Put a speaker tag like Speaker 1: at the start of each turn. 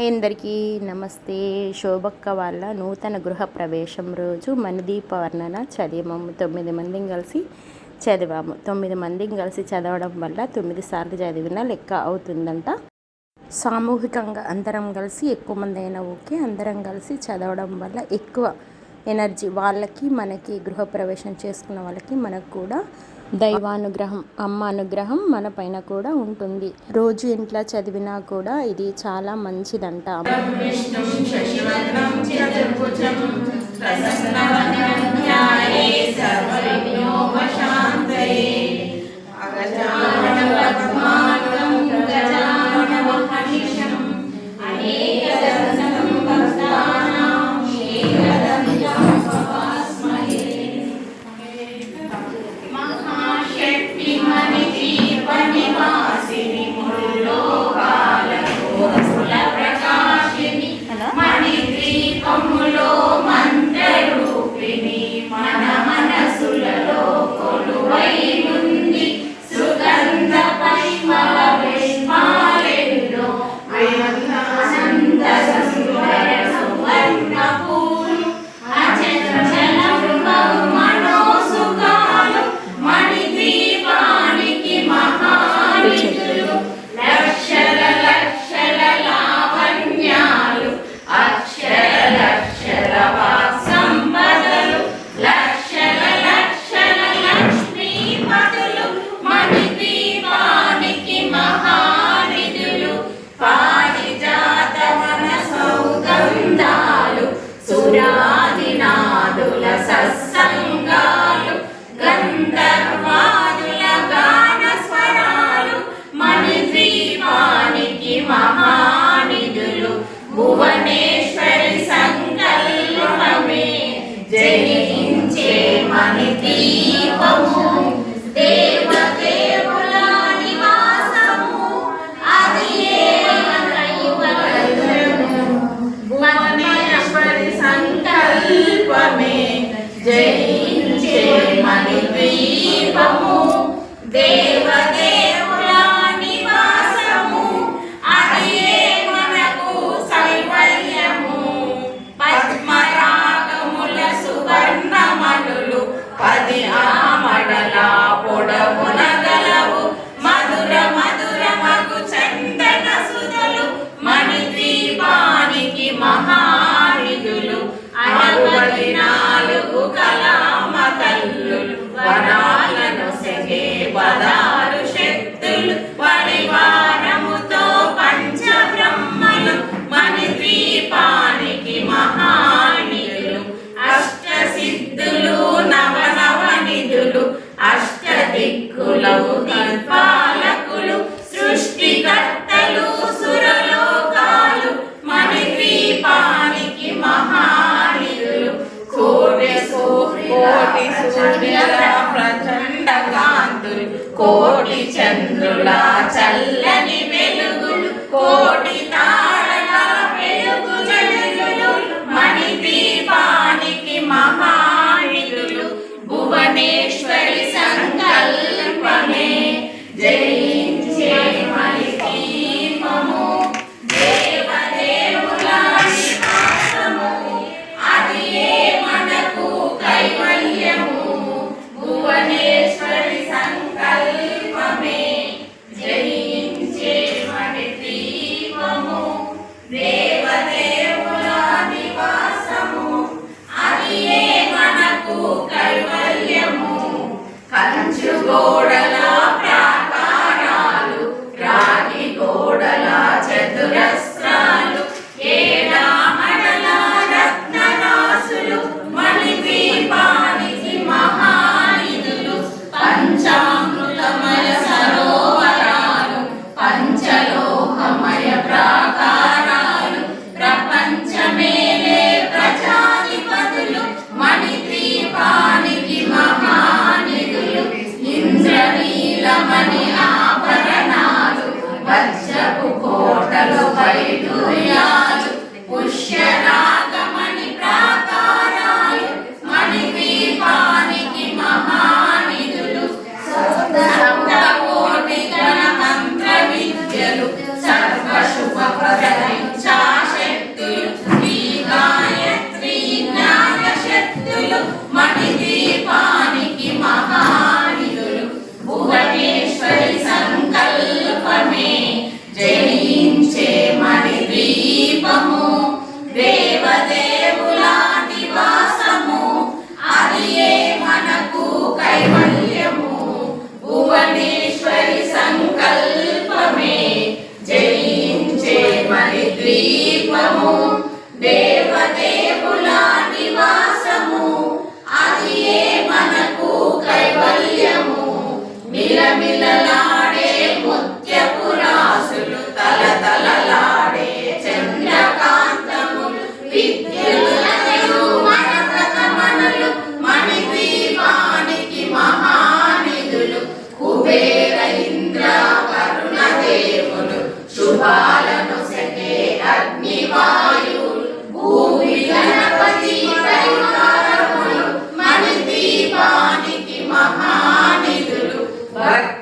Speaker 1: అందరికీ నమస్తే. శోభక్క వాళ్ళ నూతన గృహ ప్రవేశం రోజు మణిదీప వర్ణన చదివాము. తొమ్మిది మందిని కలిసి చదివాము. తొమ్మిది మందిని కలిసి చదవడం వల్ల తొమ్మిది సార్లు చదివిన లెక్క అవుతుందంట. సామూహికంగా అందరం కలిసి ఎక్కువ మంది అయినా ఓకే అందరం కలిసి చదవడం వల్ల ఎక్కువ ఎనర్జీ వాళ్ళకి మనకి గృహప్రవేశం చేసుకున్న వాళ్ళకి మనకు కూడా దైవానుగ్రహం అమ్మ అనుగ్రహం మన పైన కూడా ఉంటుంది. రోజు ఇంట్లో చదివినా కూడా ఇది చాలా మంచిదంట.
Speaker 2: సురాదినాదుల జయించే మణిద్వీపము దేవదేవుల కోటి చంద్రుల చల్లని వెలుగులు కోటి గోడల ప్రాకారాలు రాగి గోడ జీవము దేవదేవుల నివాస так?